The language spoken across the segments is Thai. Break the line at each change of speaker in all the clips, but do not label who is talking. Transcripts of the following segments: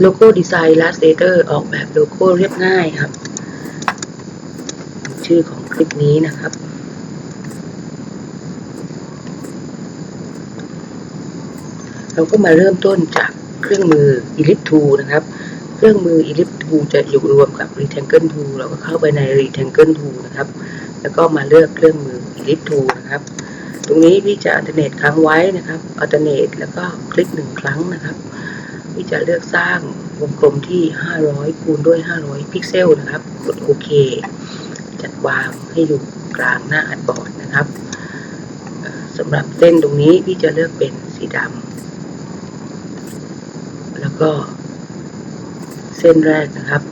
โลโก้ดีไซน์ Illustrator ออกแบบโลโก้เรียบง่ายครับ ชื่อของคลิปนี้นะครับ เราก็มาเริ่มต้นจากเครื่องมือ Ellipse Tool นะครับ เครื่องมือ Ellipse Tool จะอยู่รวมกับ Rectangle Tool เราก็เข้าไปใน Rectangle Tool นะครับ แล้วก็มาเลือกเครื่องมือ Ellipse Tool นะครับ ตรงนี้พี่จะ alternate ค้างไว้นะครับ alternate แล้วก็คลิกหนึ่งครั้งนะครับ พี่จะเลือกสร้างวงกลมที่ 500 คูณด้วย 500 พิกเซลนะครับ กดโอเค จัดวางให้อยู่กลางหน้าอัดบอร์ดนะครับสำหรับเส้นตรงนี้พี่จะเลือกเป็นสีดำแล้วก็เส้นแรกนะครับ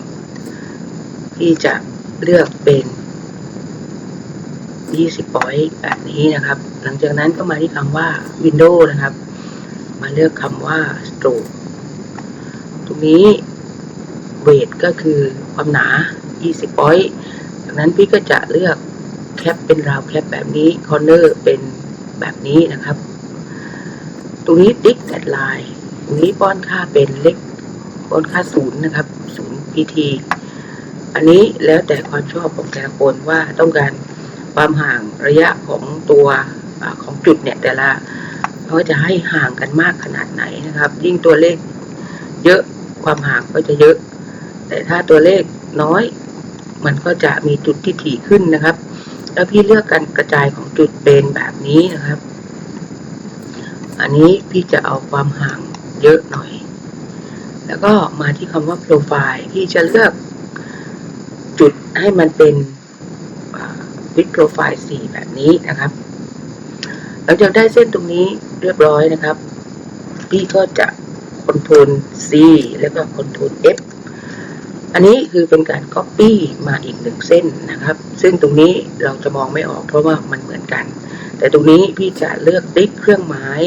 พี่จะเลือกเป็น 20 point แบบนี้นะครับ หลังจากนั้นก็มาที่คำว่า window นะครับ มาเลือกคำว่า stroke ตรงนี้ weight ก็คือความหนา 20 point จากนั้นพี่ก็จะเลือกแคปเป็นราวแคปแบบนี้ corner เป็นแบบนี้นะครับ ตรงนี้ dict that line ตรงนี้ป้อนค่าเป็นเล็กป้อนค่าศูนย์นะครับศูนย์ pt อันนี้แล้วแต่ความชอบของแต่ละคนว่าต้องการความห่างระยะของตัวอของจุดเนี่ยแต่ละเขาจะให้ห่างกันมากขนาดไหนนะครับ ยิ่งตัวเลข เยอะความห่างก็จะเยอะ แต่ถ้าตัวเลขน้อย มันก็จะมีจุดที่ถี่ขึ้นนะครับ แล้วพี่เลือกการกระจายของจุดเป็นแบบนี้นะครับ อันนี้พี่จะเอาความห่างเยอะหน่อย แล้วก็มาที่คำว่า profile พี่จะเลือกจุดให้มันเป็นวิดโปรไฟล์4แบบนี้นะครับ หลังจากได้เส้นตรงนี้เรียบร้อยนะครับ พี่ก็จะ คอนโทรล C แล้วก็คอนโทรล F อันนี้คือเป็นการ Copy มาอีกหนึ่งเส้นนะครับ ซึ่งตรงนี้เราจะมองไม่ออกเพราะว่ามันเหมือนกัน แต่ตรงนี้พี่จะเลือกติ๊กเครื่องหมาย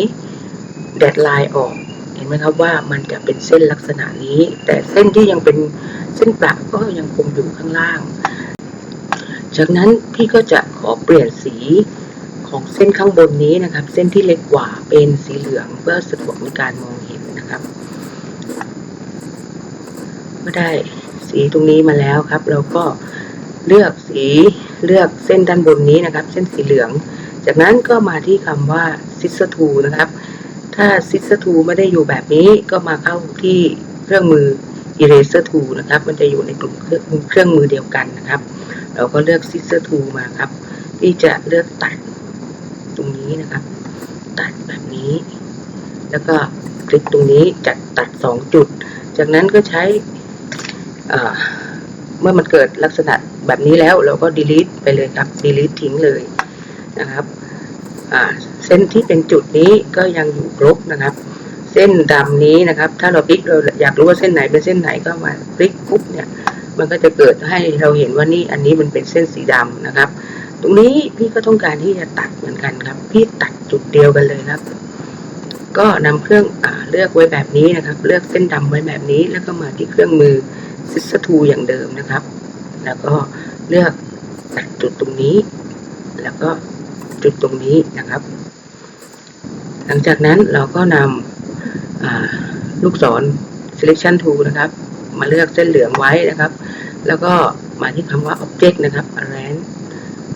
แดดไลน์ออก เห็นไหมครับว่ามันจะเป็นเส้นลักษณะนี้ แต่เส้นที่ยังเป็นเส้นประก็ยังคงอยู่ข้างล่าง จากนั้นพี่ก็จะขอเปลี่ยนสี ของเส้นข้างบนนี้นะครับ เส้นที่เล็กกว่าเป็นสีเหลืองเพื่อสะดวกในการมองเห็นนะครับเมื่อได้สีตรงนี้มาแล้วครับ เราก็เลือกสีเลือกเส้นด้านบนนี้นะครับ เส้นสีเหลือง จากนั้นก็มาที่คำว่า sister to นะครับ ถ้า sister to ไม่ได้อยู่แบบนี้ก็มาเข้าที่เครื่องมือ eraser tool นะครับ มันจะอยู่ในกลุ่มเครื่องเครื่องมือเดียวกันนะครับ เราก็เลือก sister tool มาครับ ที่จะเลือกตัด นี้นะครับ ตัดแบบนี้ แล้วก็คลิกตรงนี้จะตัด 2 จุด จากนั้นก็ใช้เมื่อมันเกิดลักษณะแบบนี้แล้วเราก็ delete ไปเลยครับ delete ทิ้งเลยนะครับเส้นที่เป็นจุดนี้ก็ยังอยู่ครบนะครับ เส้นดำนี้นะครับ ถ้าเราคลิกเราอยากรู้ว่าเส้นไหนเป็นเส้นไหนก็มาคลิกปุ๊บเนี่ยมันก็จะเกิดให้เราเห็นว่านี่อันนี้มันเป็นเส้นสีดำนะครับ ตรงนี้พี่ก็ต้องการที่จะตัดเหมือนกันครับ พี่ตัดจุดเดียวกันเลยครับ ก็นำเครื่องอเลือกไว้แบบนี้นะครับ เลือกเส้นดำไว้แบบนี้ แล้วก็มาที่เครื่องมือ s i s ทูอย่างเดิมนะครับ แล้วก็เลือกตัดจุดตรงนี้ แล้วก็จุดตรงนี้นะครับ หลังจากนั้นเราก็นำลูกศร selection tool นะครับ มาเลือกเส้นเหลืองไว้นะครับ แล้วก็มาที่คำว่า object นะครับ arrange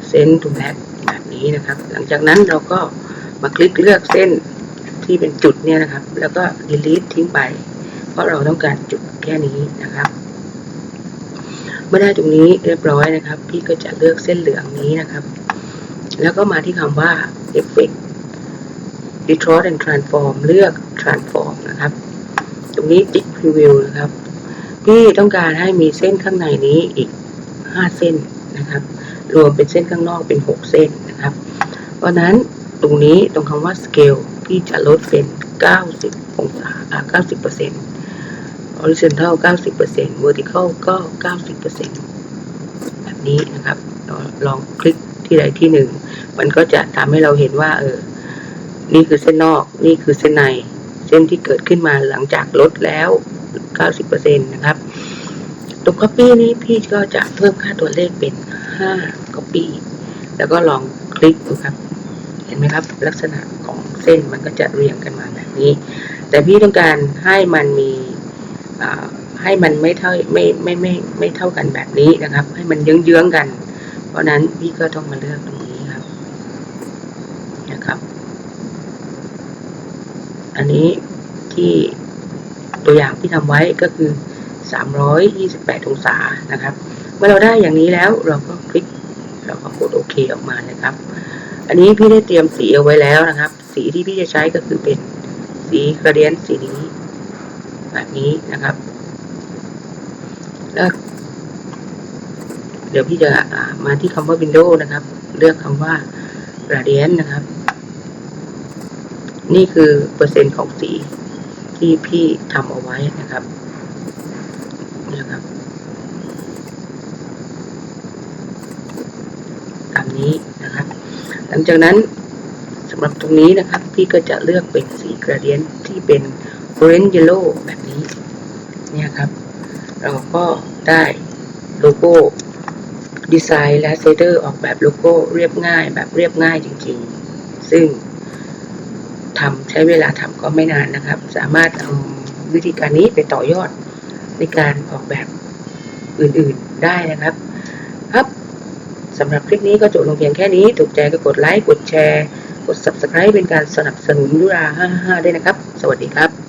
send to back แบบนี้นะครับ หลังจากนั้นเราก็มาคลิกเลือกเส้นที่เป็นจุดเนี่ยนะครับ แล้วก็ delete ทิ้งไป เพราะเราต้องการจุดแค่นี้นะครับ เมื่อได้ตรงนี้เรียบร้อยนะครับ พี่ก็จะเลือกเส้นเหลืองนี้นะครับ แล้วก็มาที่คำว่า effect distort and transform เลือก transform นะครับ ตรงนี้ติ๊ก preview นะครับ พี่ต้องการให้มีเส้นข้างในนี้อีก 5 เส้นนะครับ รวมเป็นเส้นข้างนอกเป็น 6 เส้นนะครับ เพราะนั้นตรงนี้ตรงคำว่า scale พี่จะลดเป็น 90 องศาอ่า90% horizontal 90% vertical ก็ 90%แบบนี้นะครับเราลองคลิกที่ใดที่หนึ่ง มันก็จะทำให้เราเห็นว่าเออ นี่คือเส้นนอก นี่คือเส้นใน เส้นที่เกิดขึ้นมาหลังจากลดแล้ว 90%นะครับ ตรง copy นี้พี่ก็จะเพิ่มค่าตัวเลขเป็น 5 copy แล้วก็ลองคลิกดูครับ เห็นไหมครับลักษณะของเส้นมันก็จะเรียงกันมาแบบนี้ แต่พี่ต้องการให้มันมีให้มันไม่เท่าไม่ไม่ไม่ไม่เท่ากันแบบนี้นะครับ ให้มันเยื้องๆกัน เพราะนั้นพี่ก็ต้องมาเลือกตรงนี้ครับนะครับ อันนี้ที่ตัวอย่างที่ทำไว้ก็คือ 328 องศานะครับ เมื่อเราได้อย่างนี้แล้วเราก็คลิกเราก็กดโอเคออกมานะครับ อันนี้พี่ได้เตรียมสีเอาไว้แล้วนะครับ สีที่พี่จะใช้ก็คือเป็นสีกระเดียนสีนี้แบบนี้นะครับแล้วเดี๋ยวพี่จะมาที่คำว่า Windows นะครับ เลือกคำว่า Gradient นะครับ นี่คือเปอร์เซ็นต์ของสีที่พี่ทำเอาไว้นะครับนะครับตาม นี้นะครับ หลังจากนั้นสำหรับตรงนี้นะครับ พี่ก็จะเลือกเป็นสี Gradient ที่เป็น Orange Yellow แบบนี้เนี่ยครับ เราก็ได้โลโก้ดีไซน์และเซเดอร์ออกแบบโลโก้เรียบง่ายแบบเรียบง่ายจริงๆ ซึ่งทำใช้เวลาทำก็ไม่นานนะครับ สามารถเอาวิธีการนี้ไปต่อยอดในการออกแบบอื่นๆได้นะครับ ครับ สำหรับคลิปนี้ก็จบลงเพียงแค่นี้ ถูกใจก็กดไลค์ กดแชร์ กด subscribe เป็นการสนับสนุนยุรา55ด้วยนะครับ สวัสดีครับ